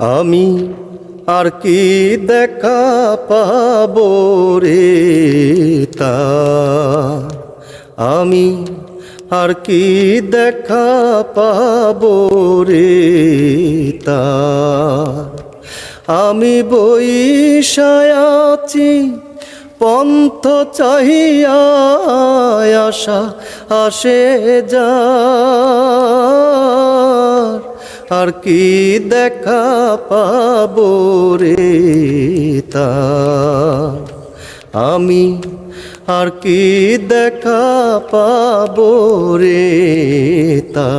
আমি আর কি দেখা পাব রে তা? আমি আর কি দেখা পাব রে তা? আমি বইসায়াছি পন্থ চাহিয়া আশা আসে যা। আর কি দেখা পাবো রে তা? আমি আর কি দেখা পাবো রে তা?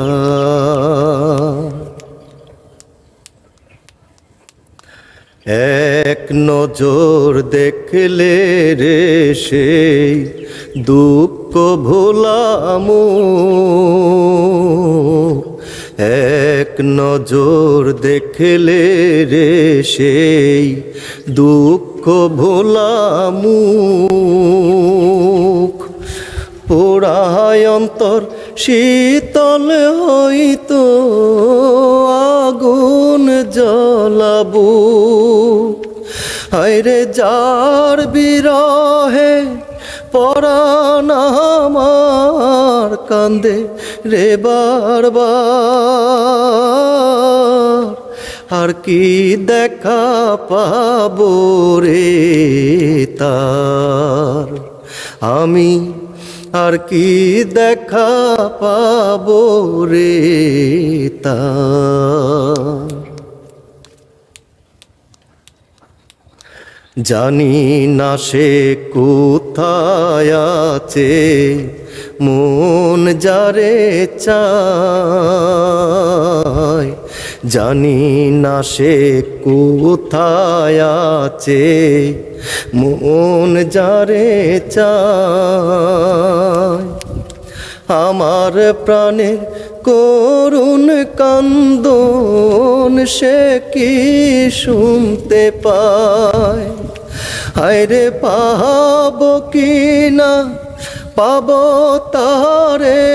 এক নজর দেখলে রে সেই দুঃখ ভোলাম। এক নজর দেখলে রে সেই দুঃখ ভোলামু পোড়ায় অন্তর, শীতল হইতো, আগুন জ্বলাবু। হায়রে যার বিরহে পরাণ কান্দে রে বারবার। আর কি দেখা পাবো রে তার? আমি আর কি দেখা পাবো রে তার? জানি না সে কোথায় আছে, মন যারে চায়। জানি না সে কোথায় আছে, মন যারে চায়। আমার প্রাণের করুণ কান্দন সে কি শুনতে পায়? হায়রে পাব কি না? পাব তারে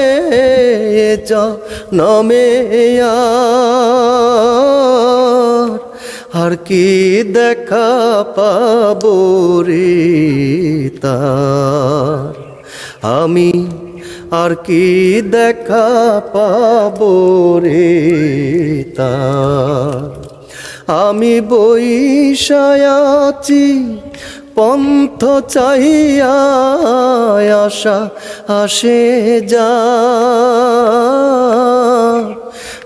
যা নমে আর কি দেখা পাব রে তার? আমি আর কি দেখা পাব রে তার? আমি বইসায়াছি পন্থ চাহিয়া আশা আসে যা।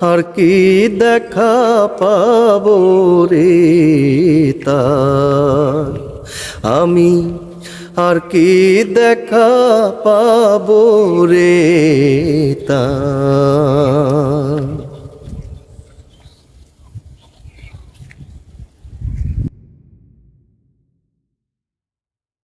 আর কি দেখা পাব রে তার? আমি আর কি দেখা পাব রে তার?